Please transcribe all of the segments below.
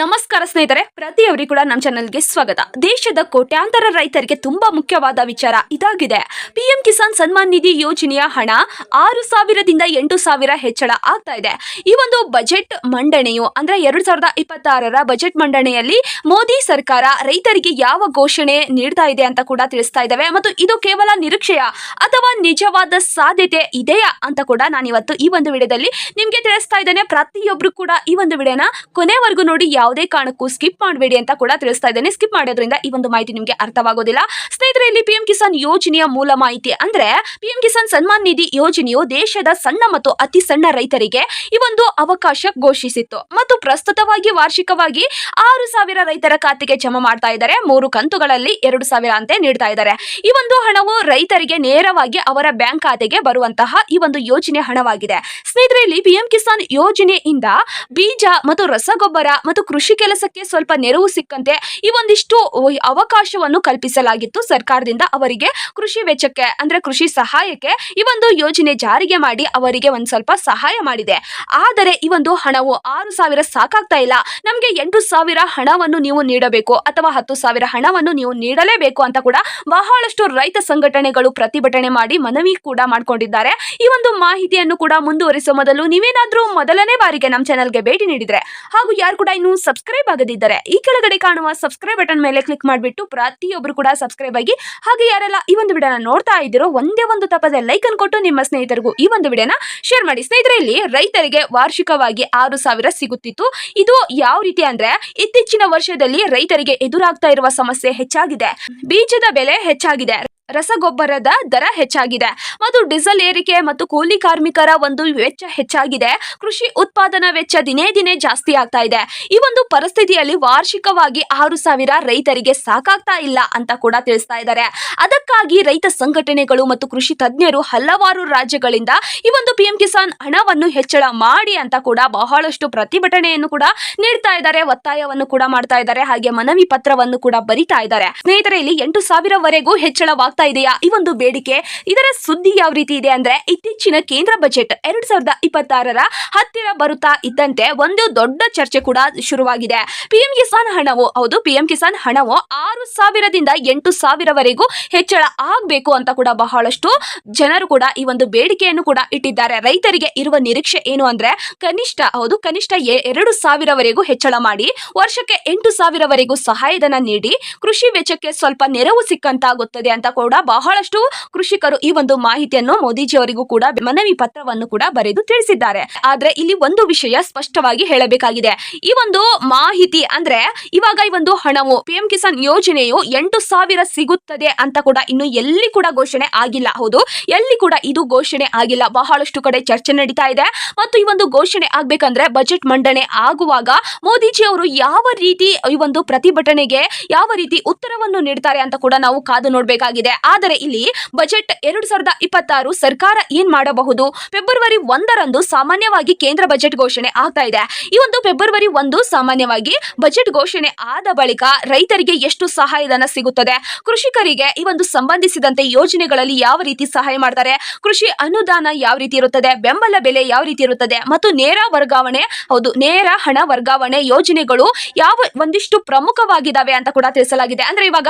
ನಮಸ್ಕಾರ ಸ್ನೇಹಿತರೆ ಪ್ರತಿಯವರಿಗೂ ಕೂಡ ನಮ್ಮ ಚಾನಲ್ಗೆ ಸ್ವಾಗತ. ದೇಶದ ಕೋಟ್ಯಾಂತರ ರೈತರಿಗೆ ತುಂಬಾ ಮುಖ್ಯವಾದ ವಿಚಾರ ಇದಾಗಿದೆ. ಪಿಎಂ ಕಿಸಾನ್ ಸನ್ಮಾನ್ ನಿಧಿ ಯೋಜನೆಯ ಹಣ ಆರು ಸಾವಿರದಿಂದ ಎಂಟು ಸಾವಿರ ಹೆಚ್ಚಳ ಆಗ್ತಾ ಇದೆ. ಈ ಒಂದು ಬಜೆಟ್ ಮಂಡನೆಯು ಅಂದ್ರೆ ಎರಡ್ ಸಾವಿರದ ಇಪ್ಪತ್ತಾರರ ಬಜೆಟ್ ಮಂಡನೆಯಲ್ಲಿ ಮೋದಿ ಸರ್ಕಾರ ರೈತರಿಗೆ ಯಾವ ಘೋಷಣೆ ನೀಡ್ತಾ ಇದೆ ಅಂತ ಕೂಡ ತಿಳಿಸ್ತಾ ಇದ್ದಾವೆ ಮತ್ತು ಇದು ಕೇವಲ ನಿರೀಕ್ಷೆಯ ಅಥವಾ ನಿಜವಾದ ಸಾಧ್ಯತೆ ಇದೆಯಾ ಅಂತ ಕೂಡ ನಾನಿವತ್ತು ಈ ಒಂದು ವಿಡಿಯೋದಲ್ಲಿ ನಿಮ್ಗೆ ತಿಳಿಸ್ತಾ ಇದ್ದೇನೆ. ಪ್ರತಿಯೊಬ್ರು ಕೂಡ ಈ ಒಂದು ವಿಡಿಯೋನ ಕೊನೆವರೆಗೂ ನೋಡಿ ಯಾವುದೇ ಕಾರಣಕ್ಕೂ ಸ್ಕಿಪ್ ಮಾಡಬೇಡಿ ಅಂತ ಕೂಡ ತಿಳಿಸ್ತಾ ಇದ್ದೇನೆ. ಸ್ಕಿಪ್ ಮಾಡೋದ್ರಿಂದ ಈ ಒಂದು ಮಾಹಿತಿ ನಿಮಗೆ ಅರ್ಥವಾಗೋದಿಲ್ಲ. ಸ್ನೇಹಿತರೆ, ಇಲ್ಲಿ ಪಿಎಂ ಕಿಸಾನ್ ಯೋಜನೆಯ ಮೂಲ ಮಾಹಿತಿ ಅಂದ್ರೆ ಪಿಎಂ ಕಿಸಾನ್ ಸನ್ಮಾನ್ ನಿಧಿ ಯೋಜನೆಯು ದೇಶದ ಸಣ್ಣ ಮತ್ತು ಅತಿ ಸಣ್ಣ ರೈತರಿಗೆ ಈ ಒಂದು ಅವಕಾಶ ಘೋಷಿಸಿತ್ತು. ಮತ್ತು ಪ್ರಸ್ತುತವಾಗಿ ವಾರ್ಷಿಕವಾಗಿ ಆರು ಸಾವಿರ ರೈತರ ಖಾತೆಗೆ ಜಮಾ ಮಾಡ್ತಾ ಇದ್ದಾರೆ. ಮೂರು ಕಂತುಗಳಲ್ಲಿ ಎರಡು ಸಾವಿರ ಅಂತೆ ನೀಡ್ತಾ ಇದ್ದಾರೆ. ಈ ಒಂದು ಹಣವು ರೈತರಿಗೆ ನೇರವಾಗಿ ಅವರ ಬ್ಯಾಂಕ್ ಖಾತೆಗೆ ಬರುವಂತಹ ಈ ಒಂದು ಯೋಜನೆ ಹಣವಾಗಿದೆ. ಸ್ನೇಹಿತರೆ, ಇಲ್ಲಿ ಪಿಎಂ ಕಿಸಾನ್ ಯೋಜನೆಯಿಂದ ಬೀಜ ಮತ್ತು ರಸಗೊಬ್ಬರ ಮತ್ತು ಕೃಷಿ ಕೆಲಸಕ್ಕೆ ಸ್ವಲ್ಪ ನೆರವು ಸಿಕ್ಕಂತೆ ಈ ಒಂದಿಷ್ಟು ಅವಕಾಶವನ್ನು ಕಲ್ಪಿಸಲಾಗಿತ್ತು ಸರ್ಕಾರದಿಂದ ಅವರಿಗೆ ಕೃಷಿ ವೆಚ್ಚಕ್ಕೆ, ಅಂದ್ರೆ ಕೃಷಿ ಸಹಾಯಕ್ಕೆ ಈ ಒಂದು ಯೋಜನೆ ಜಾರಿಗೆ ಮಾಡಿ ಅವರಿಗೆ ಒಂದ್ ಸ್ವಲ್ಪ ಸಹಾಯ ಮಾಡಿದೆ. ಆದರೆ ಈ ಒಂದು ಹಣವು ಆರು ಸಾವಿರ ಸಾಕಾಗ್ತಾ ಇಲ್ಲ. ನಮಗೆ ಎಂಟು ಸಾವಿರ ಹಣವನ್ನು ನೀವು ನೀಡಬೇಕು ಅಥವಾ ಹತ್ತು ಸಾವಿರ ಹಣವನ್ನು ನೀವು ನೀಡಲೇಬೇಕು ಅಂತ ಕೂಡ ಬಹಳಷ್ಟು ರೈತ ಸಂಘಟನೆಗಳು ಪ್ರತಿಭಟನೆ ಮಾಡಿ ಮನವಿ ಕೂಡ ಮಾಡಿಕೊಂಡಿದ್ದಾರೆ. ಈ ಒಂದು ಮಾಹಿತಿಯನ್ನು ಕೂಡ ಮುಂದುವರಿಸುವ ಮೊದಲು ನೀವೇನಾದರೂ ಮೊದಲನೇ ಬಾರಿಗೆ ನಮ್ಮ ಚಾನಲ್ಗೆ ಭೇಟಿ ನೀಡಿದರೆ ಹಾಗೂ ಯಾರು ಕೂಡ ಇನ್ನೂ ಸಬ್ಸ್ಕ್ರೈಬ್ ಆಗದಿದ್ದರೆ ಈ ಕೆಳಗಡೆ ಕಾಣುವ ಸಬ್ಸ್ಕ್ರೈಬ್ ಬಟನ್ ಮೇಲೆ ಕ್ಲಿಕ್ ಮಾಡಿಬಿಟ್ಟು ಪ್ರತಿಯೊಬ್ಬರು ಕೂಡ ಸಬ್ಸ್ಕ್ರೈಬ್ ಆಗಿ, ಹಾಗೆ ಯಾರೆಲ್ಲ ಈ ಒಂದು ವಿಡಿಯೋನ ನೋಡ್ತಾ ಇದ್ದೀರೋ ಒಂದೇ ಒಂದು ತಪ್ಪದೆ ಲೈಕ್ ಅನ್ನು ಕೊಟ್ಟು ನಿಮ್ಮ ಸ್ನೇಹಿತರಿಗೂ ಈ ಒಂದು ವಿಡಿಯೋನ ಶೇರ್ ಮಾಡಿ. ಸ್ನೇಹಿತರೆ, ಇಲ್ಲಿ ರೈತರಿಗೆ ವಾರ್ಷಿಕವಾಗಿ ಆರು ಸಾವಿರ ಸಿಗುತ್ತಿತ್ತು. ಇದು ಯಾವ ರೀತಿ ಅಂದ್ರೆ ಇತ್ತೀಚಿನ ವರ್ಷದಲ್ಲಿ ರೈತರಿಗೆ ಎದುರಾಗ್ತಾ ಇರುವ ಸಮಸ್ಯೆ ಹೆಚ್ಚಾಗಿದೆ. ಬೀಜದ ಬೆಲೆ ಹೆಚ್ಚಾಗಿದೆ. ರಸಗೊಬ್ಬರದ ದರ ಹೆಚ್ಚಾಗಿದೆ. ಮತ್ತು ಡೀಸೆಲ್ ಏರಿಕೆ ಮತ್ತು ಕೂಲಿ ಕಾರ್ಮಿಕರ ಒಂದು ವೆಚ್ಚ ಹೆಚ್ಚಾಗಿದೆ. ಕೃಷಿ ಉತ್ಪಾದನಾ ವೆಚ್ಚ ದಿನೇ ದಿನೇ ಜಾಸ್ತಿ ಆಗ್ತಾ ಇದೆ. ಈ ಒಂದು ಪರಿಸ್ಥಿತಿಯಲ್ಲಿ ವಾರ್ಷಿಕವಾಗಿ ಆರು ಸಾವಿರ ರೈತರಿಗೆ ಸಾಕಾಗ್ತಾ ಇಲ್ಲ ಅಂತ ಕೂಡ ತಿಳಿಸ್ತಾ ಇದ್ದಾರೆ. ಅದಕ್ಕಾಗಿ ರೈತ ಸಂಘಟನೆಗಳು ಮತ್ತು ಕೃಷಿ ತಜ್ಞರು ಹಲವಾರು ರಾಜ್ಯಗಳಿಂದ ಈ ಒಂದು ಪಿಎಂ ಕಿಸಾನ್ ಹಣವನ್ನು ಹೆಚ್ಚಳ ಮಾಡಿ ಅಂತ ಕೂಡ ಬಹಳಷ್ಟು ಪ್ರತಿಭಟನೆಯನ್ನು ಕೂಡ ನೀಡ್ತಾ ಇದ್ದಾರೆ, ಒತ್ತಾಯವನ್ನು ಕೂಡ ಮಾಡ್ತಾ ಇದ್ದಾರೆ. ಹಾಗೆ ಮನವಿ ಪತ್ರವನ್ನು ಕೂಡ ಬರಿತಾ ಇದ್ದಾರೆ. ಸ್ನೇಹಿತರೆ, ಇಲ್ಲಿ ಎಂಟು ಸಾವಿರವರೆಗೂ ಹೆಚ್ಚಳವಾಗ್ತಾ ಇದೆಯಾ? ಈ ಒಂದು ಬೇಡಿಕೆ ಇದರ ಸುದ್ದಿ ಯಾವ ರೀತಿ ಇದೆ ಅಂದ್ರೆ ಇತ್ತೀಚಿನ ಕೇಂದ್ರ ಬಜೆಟ್ ಎರಡ್ ಸಾವಿರದ ಇಪ್ಪತ್ತಾರರ ಹತ್ತಿರ ಬರುತ್ತಾ ಇದ್ದಂತೆ ಒಂದು ದೊಡ್ಡ ಚರ್ಚೆ ಕೂಡ ಶುರುವಾಗಿದೆ. ಪಿಎಂ ಕಿಸಾನ್ ಹಣವು, ಹೌದು ಪಿಎಂ ಕಿಸಾನ್ ಹಣವು ಆರು ಸಾವಿರದಿಂದ ಎಂಟು ಸಾವಿರವರೆಗೂ ಹೆಚ್ಚಳ ಆಗಬೇಕು ಅಂತ ಕೂಡ ಬಹಳಷ್ಟು ಜನರು ಕೂಡ ಈ ಒಂದು ಬೇಡಿಕೆಯನ್ನು ಕೂಡ ಇಟ್ಟಿದ್ದಾರೆ. ರೈತರಿಗೆ ಇರುವ ನಿರೀಕ್ಷೆ ಏನು ಅಂದ್ರೆ ಕನಿಷ್ಠ, ಹೌದು, ಕನಿಷ್ಠ ಎರಡು ಸಾವಿರವರೆಗೂ ಹೆಚ್ಚಳ ಮಾಡಿ, ವರ್ಷಕ್ಕೆ ಎಂಟು ಸಾವಿರವರೆಗೂ ಸಹಾಯಧನ ನೀಡಿ, ಕೃಷಿ ವೆಚ್ಚಕ್ಕೆ ಸ್ವಲ್ಪ ನೆರವು ಸಿಕ್ಕಂತಾಗುತ್ತದೆ ಅಂತ ಬಹಳಷ್ಟು ಕೃಷಿಕರು ಈ ಒಂದು ಮಾಹಿತಿಯನ್ನು ಮೋದಿಜಿ ಅವರಿಗೂ ಕೂಡ ಮನವಿ ಪತ್ರವನ್ನು ಕೂಡ ಬರೆದು ತಿಳಿಸಿದ್ದಾರೆ. ಆದ್ರೆ ಇಲ್ಲಿ ಒಂದು ವಿಷಯ ಸ್ಪಷ್ಟವಾಗಿ ಹೇಳಬೇಕಾಗಿದೆ. ಈ ಒಂದು ಮಾಹಿತಿ ಅಂದ್ರೆ ಇವಾಗ ಈ ಒಂದು ಹಣವು ಪಿಎಂ ಕಿಸಾನ್ ಯೋಜನೆಯು ಎಂಟು ಸಾವಿರ ಸಿಗುತ್ತದೆ ಅಂತ ಕೂಡ ಇನ್ನು ಎಲ್ಲಿ ಕೂಡ ಘೋಷಣೆ ಆಗಿಲ್ಲ. ಹೌದು, ಎಲ್ಲಿ ಕೂಡ ಇದು ಘೋಷಣೆ ಆಗಿಲ್ಲ. ಬಹಳಷ್ಟು ಕಡೆ ಚರ್ಚೆ ನಡೀತಾ ಇದೆ. ಮತ್ತು ಈ ಒಂದು ಘೋಷಣೆ ಆಗ್ಬೇಕಂದ್ರೆ ಬಜೆಟ್ ಮಂಡನೆ ಆಗುವಾಗ ಮೋದಿಜಿ ಅವರು ಯಾವ ರೀತಿ ಈ ಒಂದು ಪ್ರತಿಭಟನೆಗೆ ಯಾವ ರೀತಿ ಉತ್ತರವನ್ನು ನೀಡ್ತಾರೆ ಅಂತ ಕೂಡ ನಾವು ಕಾದು ನೋಡಬೇಕಾಗಿದೆ. ಆದರೆ ಇಲ್ಲಿ ಬಜೆಟ್ ಎರಡು ಸಾವಿರದ ಇಪ್ಪತ್ತಾರು ಸರ್ಕಾರ ಏನ್ ಮಾಡಬಹುದು? ಫೆಬ್ರವರಿ ಒಂದರಂದು ಸಾಮಾನ್ಯವಾಗಿ ಕೇಂದ್ರ ಬಜೆಟ್ ಘೋಷಣೆ ಆಗ್ತಾ ಇದೆ. ಈ ಒಂದು ಫೆಬ್ರವರಿ ಒಂದು ಸಾಮಾನ್ಯವಾಗಿ ಬಜೆಟ್ ಘೋಷಣೆ ಆದ ಬಳಿಕ ರೈತರಿಗೆ ಎಷ್ಟು ಸಹಾಯಧನ ಸಿಗುತ್ತದೆ? ಕೃಷಿಕರಿಗೆ ಈ ಒಂದು ಸಂಬಂಧಿಸಿದಂತೆ ಯೋಜನೆಗಳಲ್ಲಿ ಯಾವ ರೀತಿ ಸಹಾಯ ಮಾಡ್ತಾರೆ? ಕೃಷಿ ಅನುದಾನ ಯಾವ ರೀತಿ ಇರುತ್ತದೆ? ಬೆಂಬಲ ಬೆಲೆ ಯಾವ ರೀತಿ ಇರುತ್ತದೆ? ಮತ್ತು ನೇರ ವರ್ಗಾವಣೆ, ಹೌದು, ನೇರ ಹಣ ವರ್ಗಾವಣೆ ಯೋಜನೆಗಳು ಯಾವ ಒಂದಿಷ್ಟು ಪ್ರಮುಖವಾಗಿದ್ದಾವೆ ಅಂತ ಕೂಡ ತಿಳಿಸಲಾಗಿದೆ. ಅಂದ್ರೆ ಇವಾಗ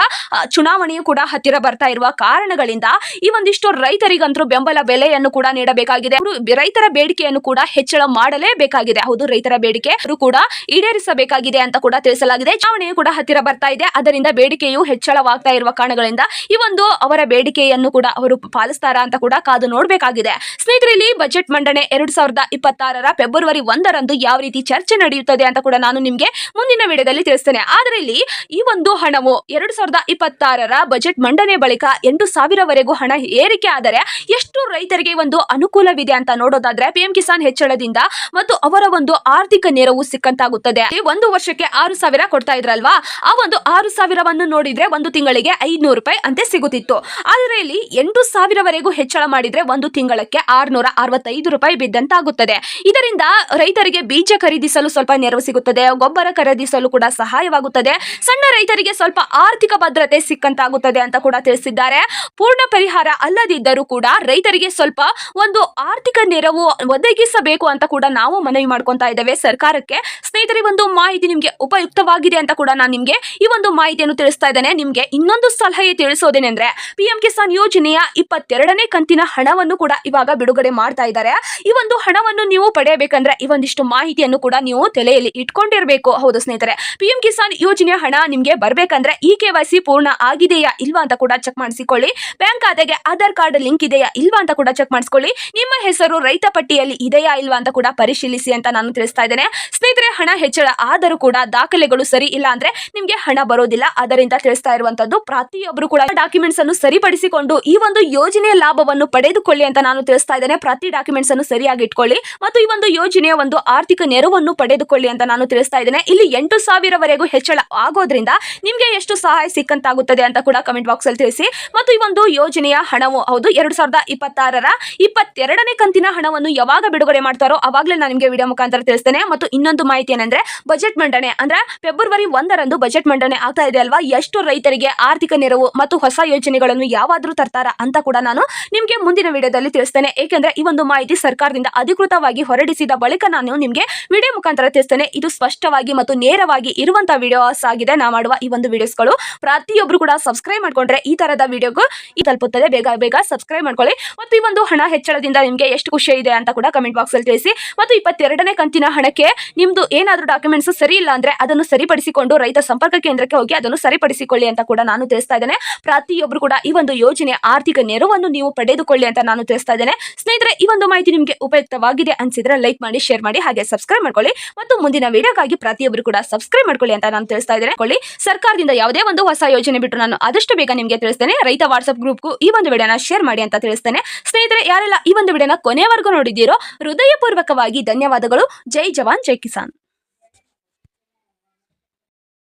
ಚುನಾವಣೆಯು ಕೂಡ ಹತ್ತಿರ ಬರ್ತಾ ಇರುವ ಕಾರಣಗಳಿಂದ ಈ ಒಂದಿಷ್ಟು ರೈತರಿಗಂತೂ ಬೆಂಬಲ ಬೆಲೆಯನ್ನು ಕೂಡ ನೀಡಬೇಕಾಗಿದೆ. ರೈತರ ಬೇಡಿಕೆಯನ್ನು ಕೂಡ ಹೆಚ್ಚಳ ಮಾಡಲೇಬೇಕಾಗಿದೆ. ಹೌದು, ರೈತರ ಬೇಡಿಕೆ ಕೂಡ ಈಡೇರಿಸಬೇಕಾಗಿದೆ ಅಂತ ಕೂಡ ತಿಳಿಸಲಾಗಿದೆ. ಚುನಾವಣೆಯು ಕೂಡ ಹತ್ತಿರ ಬರ್ತಾ ಇದೆ. ಅದರಿಂದ ಬೇಡಿಕೆಯು ಹೆಚ್ಚಳವಾಗ್ತಾ ಇರುವ ಕಾರಣಗಳಿಂದ ಈ ಒಂದು ಅವರ ಬೇಡಿಕೆಯನ್ನು ಕೂಡ ಅವರು ಪಾಲಿಸ್ತಾರಾ ಅಂತ ಕೂಡ ಕಾದು ನೋಡಬೇಕಾಗಿದೆ. ಸ್ನೇಹಿತರೆ ಇಲ್ಲಿ ಬಜೆಟ್ ಮಂಡನೆ ಎರಡ್ ಸಾವಿರದ ಇಪ್ಪತ್ತಾರರ ಫೆಬ್ರವರಿ ಒಂದರಂದು ಯಾವ ರೀತಿ ಚರ್ಚೆ ನಡೆಯುತ್ತದೆ ಅಂತ ಕೂಡ ನಾನು ನಿಮಗೆ ಮುಂದಿನ ವಿಡಿಯೋದಲ್ಲಿ ತಿಳಿಸ್ತೇನೆ. ಆದ್ರೆ ಇಲ್ಲಿ ಈ ಒಂದು ಹಣವು ಎರಡು ಸಾವಿರದ ಇಪ್ಪತ್ತಾರರ ಬಜೆಟ್ ಮಂಡನೆ ಬಳಿಕ ಎಂಟು ಸಾವಿರವರೆಗೂ ಹಣ ಏರಿಕೆ ಆದರೆ ಎಷ್ಟು ರೈತರಿಗೆ ಒಂದು ಅನುಕೂಲವಿದೆ ಅಂತ ನೋಡೋದಾದ್ರೆ ಪಿಎಂ ಕಿಸಾನ್ ಹೆಚ್ಚಳದಿಂದ ಮತ್ತು ಅವರ ಒಂದು ಆರ್ಥಿಕ ನೆರವು ಸಿಕ್ಕಂತಾಗುತ್ತದೆ. ಒಂದು ವರ್ಷಕ್ಕೆ ಆರು ಸಾವಿರ ಕೊಡ್ತಾ ಇದ್ರಲ್ವಾ? ಆ ಒಂದು ಆರು ಸಾವಿರವನ್ನು ನೋಡಿದ್ರೆ ಒಂದು ತಿಂಗಳಿಗೆ ಐದ್ನೂರು ರೂಪಾಯಿ ಅಂತೆ ಸಿಗುತ್ತಿತ್ತು. ಆದರೆ ಇಲ್ಲಿ ಎಂಟು ಸಾವಿರವರೆಗೂ ಹೆಚ್ಚಳ ಮಾಡಿದ್ರೆ ಒಂದು ತಿಂಗಳಕ್ಕೆ ಆರ್ನೂರ ಅರವತ್ತೈದು ರೂಪಾಯಿ ಬಿದ್ದಂತಾಗುತ್ತದೆ. ಇದರಿಂದ ರೈತರಿಗೆ ಬೀಜ ಖರೀದಿಸಲು ಸ್ವಲ್ಪ ನೆರವು ಸಿಗುತ್ತದೆ. ಗೊಬ್ಬರ ಖರೀದಿಸಲು ಕೂಡ ಸಹಾಯವಾಗುತ್ತದೆ. ಸಣ್ಣ ರೈತರಿಗೆ ಸ್ವಲ್ಪ ಆರ್ಥಿಕ ಭದ್ರತೆ ಸಿಕ್ಕಂತಾಗುತ್ತದೆ ಅಂತ ಕೂಡ ತಿಳಿಸಿ ತಿಳಿಸಿದ್ದಾರೆ ಪೂರ್ಣ ಪರಿಹಾರ ಅಲ್ಲದಿದ್ದರೂ ಕೂಡ ರೈತರಿಗೆ ಸ್ವಲ್ಪ ಒಂದು ಆರ್ಥಿಕ ನೆರವು ಒದಗಿಸಬೇಕು ಅಂತ ಕೂಡ ನಾವು ಮನವಿ ಮಾಡ್ಕೊತಾ ಇದ್ದೇವೆ. ಸರ್ಕಾರಕ್ಕೆ ಸ್ನೇಹಿತರೆ, ಒಂದು ಮಾಹಿತಿ ನಿಮಗೆ ಉಪಯುಕ್ತವಾಗಿದೆ ಅಂತ ಕೂಡ ನಾನು ನಿಮಗೆ ಈ ಒಂದು ಮಾಹಿತಿಯನ್ನು ತಿಳಿಸ್ತಾ ಇದ್ದೇನೆ. ನಿಮಗೆ ಇನ್ನೊಂದು ಸಲಹೆ ತಿಳಿಸೋದೇನೆಂದ್ರೆ ಪಿ ಎಂ ಕಿಸಾನ್ ಯೋಜನೆಯ ಇಪ್ಪತ್ತೆರಡನೇ ಕಂತಿನ ಹಣವನ್ನು ಕೂಡ ಇವಾಗ ಬಿಡುಗಡೆ ಮಾಡ್ತಾ ಇದ್ದಾರೆ. ಈ ಒಂದು ಹಣವನ್ನು ನೀವು ಪಡೆಯಬೇಕಂದ್ರೆ ಈ ಒಂದಿಷ್ಟು ಮಾಹಿತಿಯನ್ನು ಕೂಡ ನೀವು ತಲೆಯಲ್ಲಿ ಇಟ್ಕೊಂಡಿರಬೇಕು. ಹೌದು ಸ್ನೇಹಿತರೆ ಪಿ ಎಂ ಕಿಸಾನ್ ಯೋಜನೆಯ ಹಣ ನಿಮಗೆ ಬರಬೇಕಂದ್ರೆ ಈ ಕೆ ಪೂರ್ಣ ಆಗಿದೆಯಾ ಇಲ್ವಾ ಅಂತ ಕೂಡ ಚೆಕ್ ಮಾಡಿಸಿಕೊಳ್ಳಿ. ಬ್ಯಾಂಕ್ ಖಾತೆಗೆ ಆಧಾರ್ ಕಾರ್ಡ್ ಲಿಂಕ್ ಇದೆಯಾ ಇಲ್ವಾ ಅಂತ ಕೂಡ ಚೆಕ್ ಮಾಡಿಸ್ಕೊಳ್ಳಿ. ನಿಮ್ಮ ಹೆಸರು, ರೈತ ಪಟ್ಟಿಯಲ್ಲಿ ಇದೆಯಾ ಇಲ್ವಾ ಅಂತ ಕೂಡ ಪರಿಶೀಲಿಸಿ ಅಂತ ನಾನು ತಿಳಿಸ್ತಾ ಇದ್ದೇನೆ. ಸ್ನೇಹಿತರೆ, ಹಣ ಹೆಚ್ಚಳ ಆದರೂ ಕೂಡ ದಾಖಲೆಗಳು ಸರಿ ಇಲ್ಲ ಅಂದ್ರೆ ನಿಮಗೆ ಹಣ ಬರೋದಿಲ್ಲ. ಅದರಿಂದ ತಿಳಿಸ್ತಾ ಇರುವಂತದ್ದು ಪ್ರತಿಯೊಬ್ಬರು ಕೂಡ ಡಾಕ್ಯುಮೆಂಟ್ಸ್ ಅನ್ನು ಸರಿಪಡಿಸಿಕೊಂಡು ಈ ಒಂದು ಯೋಜನೆಯ ಲಾಭವನ್ನು ಪಡೆದುಕೊಳ್ಳಿ ಅಂತ ನಾನು ತಿಳಿಸ್ತಾ ಇದ್ದೇನೆ. ಪ್ರತಿ ಡಾಕ್ಯುಮೆಂಟ್ಸ್ ಅನ್ನು ಸರಿಯಾಗಿ ಇಟ್ಕೊಳ್ಳಿ. ಮತ್ತು ಈ ಒಂದು ಯೋಜನೆಯ ಒಂದು ಆರ್ಥಿಕ ನೆರವನ್ನು ಪಡೆದುಕೊಳ್ಳಿ ಅಂತ ನಾನು ತಿಳಿಸ್ತಾ ಇದ್ದೇನೆ. ಇಲ್ಲಿ ಎಂಟು ಸಾವಿರವರೆಗೂ ಹೆಚ್ಚಳ ಆಗೋದ್ರಿಂದ ನಿಮಗೆ ಎಷ್ಟು ಸಹಾಯ ಸಿಕ್ಕಂತಾಗುತ್ತದೆ ಅಂತ ಕೂಡ ಕಮೆಂಟ್ ಬಾಕ್ಸ್ ಅಲ್ಲಿ ತಿಳಿಸಿ. ಮತ್ತು ಈ ಒಂದು ಯೋಜನೆಯ ಹಣವು, ಹೌದು, ಎರಡು ಸಾವಿರದ ಇಪ್ಪತ್ತಾರರ ಇಪ್ಪತ್ತೆರಡನೇ ಕಂತಿನ ಹಣವನ್ನು ಯಾವಾಗ ಬಿಡುಗಡೆ ಮಾಡ್ತಾರೋ ಅವಾಗಲೇ ನಾನು ನಿಮಗೆ ವಿಡಿಯೋ ಮುಖಾಂತರ ತಿಳಿಸ್ತೇನೆ. ಮತ್ತು ಇನ್ನೊಂದು ಮಾಹಿತಿ ಏನಂದ್ರೆ, ಬಜೆಟ್ ಮಂಡನೆ, ಅಂದ್ರೆ ಫೆಬ್ರವರಿ ಒಂದರಂದು ಬಜೆಟ್ ಮಂಡನೆ ಆಗ್ತಾ ಇದೆ ಅಲ್ವಾ? ಎಷ್ಟು ರೈತರಿಗೆ ಆರ್ಥಿಕ ನೆರವು ಮತ್ತು ಹೊಸ ಯೋಜನೆಗಳನ್ನು ಯಾವಾದರೂ ತರ್ತಾರ ಅಂತ ಕೂಡ ನಾನು ನಿಮಗೆ ಮುಂದಿನ ವಿಡಿಯೋದಲ್ಲಿ ತಿಳಿಸ್ತೇನೆ. ಏಕೆಂದ್ರೆ ಈ ಒಂದು ಮಾಹಿತಿ ಸರ್ಕಾರದಿಂದ ಅಧಿಕೃತವಾಗಿ ಹೊರಡಿಸಿದ ಬಳಿಕ ನಾನು ನಿಮಗೆ ವಿಡಿಯೋ ಮುಖಾಂತರ ತಿಳಿಸ್ತೇನೆ. ಇದು ಸ್ಪಷ್ಟವಾಗಿ ಮತ್ತು ನೇರವಾಗಿ ಇರುವಂತಹ ವಿಡಿಯೋಸ್ ಆಗಿದೆ. ನಾ ಮಾಡುವ ಈ ಒಂದು ವಿಡಿಯೋಸ್ಗಳು ಪ್ರತಿಯೊಬ್ಬರು ಕೂಡ ಸಬ್ಸ್ಕ್ರೈಬ್ ಮಾಡ್ಕೊಂಡ್ರೆ ಈ ತರದ ವಿಡಿಯೋಗೂ ಈ ತಲುಪುತ್ತದೆ. ಬೇಗ ಬೇಗ ಸಬ್ಸ್ಕ್ರೈಬ್ ಮಾಡ್ಕೊಳ್ಳಿ. ಮತ್ತು ಈ ಒಂದು ಹಣ ಹೆಚ್ಚಳದಿಂದ ನಿಮಗೆ ಎಷ್ಟು ಖುಷಿ ಇದೆ ಅಂತ ಕೂಡ ಕಮೆಂಟ್ ಬಾಕ್ಸ್ ಅಲ್ಲಿ ತಿಳಿಸಿ. ಮತ್ತು ಇಪ್ಪತ್ತೆರಡನೇ ಕಂತಿನ ಹಣಕ್ಕೆ ನಿಮ್ಮದು ಏನಾದರೂ ಡಾಕ್ಯುಮೆಂಟ್ಸ್ ಸರಿ ಇಲ್ಲ ಅಂದ್ರೆ ಅದನ್ನು ಸರಿಪಡಿಸಿಕೊಂಡು ರೈತ ಸಂಪರ್ಕ ಕೇಂದ್ರಕ್ಕೆ ಹೋಗಿ ಅದನ್ನು ಸರಿಪಡಿಸಿಕೊಳ್ಳಿ ಅಂತ ಕೂಡ ನಾನು ತಿಳಿಸ್ತಾ ಇದ್ದೇನೆ. ಪ್ರತಿಯೊಬ್ಬರು ಕೂಡ ಈ ಒಂದು ಯೋಜನೆ ಆರ್ಥಿಕ ನೆರವನ್ನು ನೀವು ಪಡೆದುಕೊಳ್ಳಿ ಅಂತ ನಾನು ತಿಳಿಸ್ತಾ ಇದ್ದೇನೆ. ಸ್ನೇಹಿತರೆ, ಈ ಒಂದು ಮಾಹಿತಿ ನಿಮಗೆ ಉಪಯುಕ್ತವಾಗಿದೆ ಅನ್ಸಿದ್ರೆ ಲೈಕ್ ಮಾಡಿ ಶೇರ್ ಮಾಡಿ, ಹಾಗೆ ಸಬ್ಸ್ಕ್ರೈಬ್ ಮಾಡ್ಕೊಳ್ಳಿ. ಮತ್ತು ಮುಂದಿನ ವಿಡಿಯೋಗಾಗಿ ಪ್ರತಿಯೊಬ್ಬರು ಕೂಡ ಸಬ್ಸ್ಕ್ರೈಬ್ ಮಾಡ್ಕೊಳ್ಳಿ ಅಂತ ನಾನು ತಿಳಿಸ್ತಾ ಇದ್ದೇನೆ. ಕೊಳ್ಳಿ ಸರ್ಕಾರದಿಂದ ಯಾವುದೇ ಒಂದು ಹೊಸ ಯೋಜನೆ ಬಿಟ್ಟು ನಾನು ಆದಷ್ಟು ಬೇಗ ನಿಮಗೆ ತಿಳಿಸ್ತೇನೆ. ರೈತ ವಾಟ್ಸ್ಆಪ್ ಗ್ರೂಪ್ಗೂ ಈ ಒಂದು ವಿಡಿಯೋನ ಶೇರ್ ಮಾಡಿ ಅಂತ ತಿಳಿಸ್ತೇನೆ. ಸ್ನೇಹಿತರೆ, ಯಾರೆಲ್ಲ ಈ ಒಂದು ವಿಡಿಯೋನ ಕೊನೆಯವರೆಗೂ ನೋಡಿದ್ದೀರೋ, ಹೃದಯಪೂರ್ವಕವಾಗಿ ಧನ್ಯವಾದಗಳು. ಜೈ ಜವಾನ್, ಜೈ ಕಿಸಾನ್.